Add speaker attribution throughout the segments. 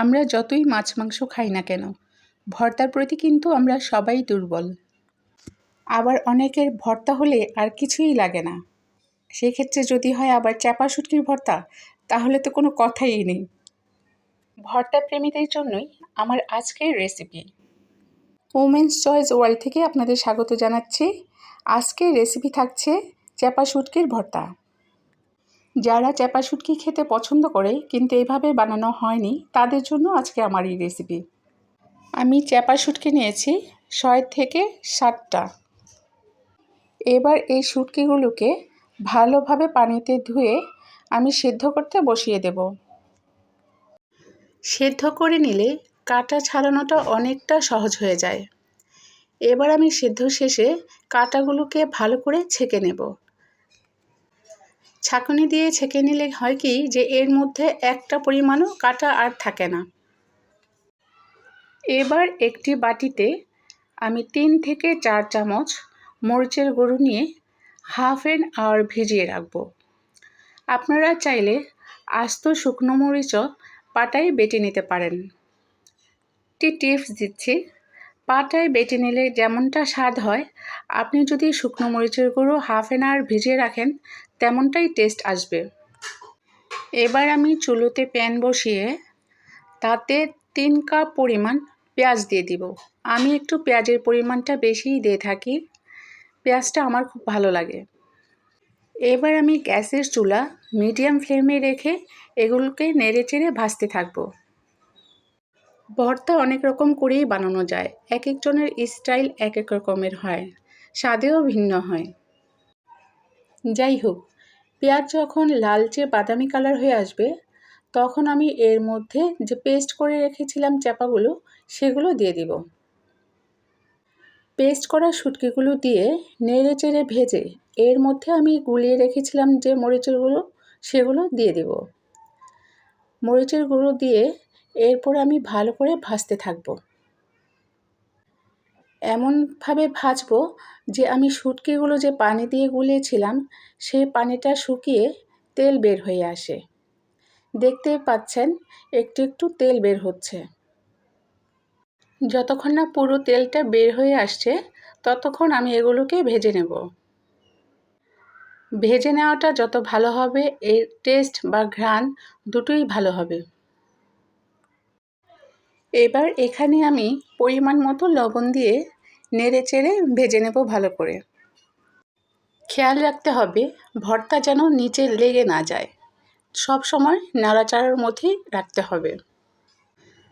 Speaker 1: আমরা যতই মাছ, মাংস খাই না কেন, ভর্তার প্রতি কিন্তু আমরা সবাই দুর্বল। আবার অনেকের ভর্তা হলে আর কিছুই লাগে না। সেক্ষেত্রে যদি হয় আবার চাপা শুটকির ভর্তা, তাহলে তো কোনো কথাই নেই। ভর্তা প্রেমীদের জন্যই আমার আজকের রেসিপি। ওমেন্স চয়েস ওয়ার্ল্ড থেকে আপনাদের স্বাগত জানাচ্ছি। আজকের রেসিপি থাকছে চ্যাপা শুটকির ভর্তা। যারা চ্যাপা শুটকি খেতে পছন্দ করে কিন্তু এইভাবে বানানো হয়নি, তাদের জন্য আজকে আমার এই রেসিপি আমি চ্যাপা শুটকি নিয়েছি ছয় থেকে সাতটা। এবার এই শুটকিগুলোকে ভালোভাবে পানিতে ধুয়ে আমি সেদ্ধ করতে বসিয়ে দেব। সেদ্ধ করে নিলে কাটা ছাড়ানোটা অনেকটা সহজ হয়ে যায়। এবার আমি সেদ্ধ শেষে কাটাগুলোকে ভালো করে ছেঁকে নেব। ছাঁকুনি দিয়ে ছেঁকে নিলে হয় কি যে এর মধ্যে একটা পরিমাণও কাটা আর থাকে না। এবার একটি বাটিতে আমি তিন থেকে চার চামচ মরিচের গুঁড়ো নিয়ে হাফ এন আওয়ার ভিজিয়ে রাখব। আপনারা চাইলে আস্ত শুকনো মরিচও পাটায় বেটে নিতে পারেন। একটি টিপস দিচ্ছি। পাটায় বেটে নিলে যেমনটা স্বাদ হয়, আপনি যদি শুকনো মরিচের গুঁড়ো হাফ এন আওয়ার ভিজিয়ে রাখেন, তেমনটাই টেস্ট আসবে। এবার আমি চুলোতে প্যান বসিয়ে তাতে তিন কাপ পরিমাণ পেঁয়াজ দিয়ে দিব। আমি একটু পেঁয়াজের পরিমাণটা বেশিই দিয়ে থাকি, পেঁয়াজটা আমার খুব ভালো লাগে। এবার আমি গ্যাসের চুলা মিডিয়াম ফ্লেমে রেখে এগুলোকে নেড়ে চেড়ে ভাজতে থাকব। ভর্তা অনেক রকম করেই বানানো যায়। এক একজনের স্টাইল এক এক রকমের হয়। স্বাদেও ভিন্ন হয়। যাই হোক, পেঁয়াজ যখন লালচে বাদামি কালার হয়ে আসবে, তখন আমি এর মধ্যে যে পেস্ট করে রেখেছিলাম চাপাগুলো সেগুলো দিয়ে দিব। পেস্ট করা শুটকিগুলো দিয়ে নেড়ে চেড়ে ভেজে এর মধ্যে আমি গুলিয়ে রেখেছিলাম যে মরিচের গুঁড়ো, সেগুলো দিয়ে দেব। মরিচের গুঁড়ো দিয়ে এরপর আমি ভালো করে ভাজতে থাকব। এমনভাবে ভাজবো যে আমি শুটকিগুলো যে পানি দিয়ে গুলিয়েছিলাম, সেই পানিটা শুকিয়ে তেল বের হয়ে আসে। দেখতে পাচ্ছেন, একটু একটু তেল বের হচ্ছে। যতক্ষণ না পুরো তেলটা বের হয়ে আসছে, ততক্ষণ আমি এগুলোকে ভেজে নেব। ভেজে নেওয়াটা যত ভালো হবে, এর টেস্ট বা ঘ্রাণ দুটোই ভালো হবে। এবার এখানে আমি পরিমাণ মতো লবণ দিয়ে নেড়ে চেড়ে ভেজে নেব ভালো করে। খেয়াল রাখতে হবে, ভর্তা যেন নিচে লেগে না যায়। সব সময় নাড়াচাড়ার মধ্যেই রাখতে হবে।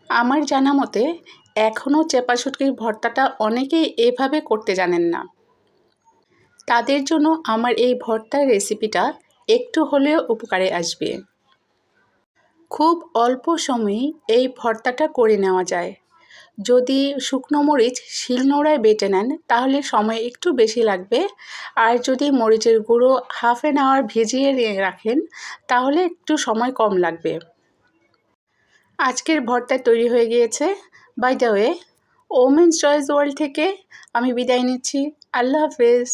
Speaker 1: আমার জানা মতে এখনও চেপা শুটকির ভর্তাটা অনেকেই এভাবে করতে জানেন না। তাদের জন্য আমার এই ভর্তার রেসিপিটা একটু হলেও উপকারে আসবে। খুব অল্প সময়ে এই ভর্তাটা করে নেওয়া যায়। যদি শুকনো মরিচ শিলনোড়ায় বেটে নেন, তাহলে সময় একটু বেশি লাগবে। আর যদি মরিচের গুঁড়ো হাফ অ্যান আওয়ার ভিজিয়ে রাখেন, তাহলে একটু সময় কম লাগবে। আজকের ভর্তা তৈরি হয়ে গিয়েছে। By the way women's choice world থেকে আমি বিদায় নিচ্ছি। আল্লাহ হাফেজ।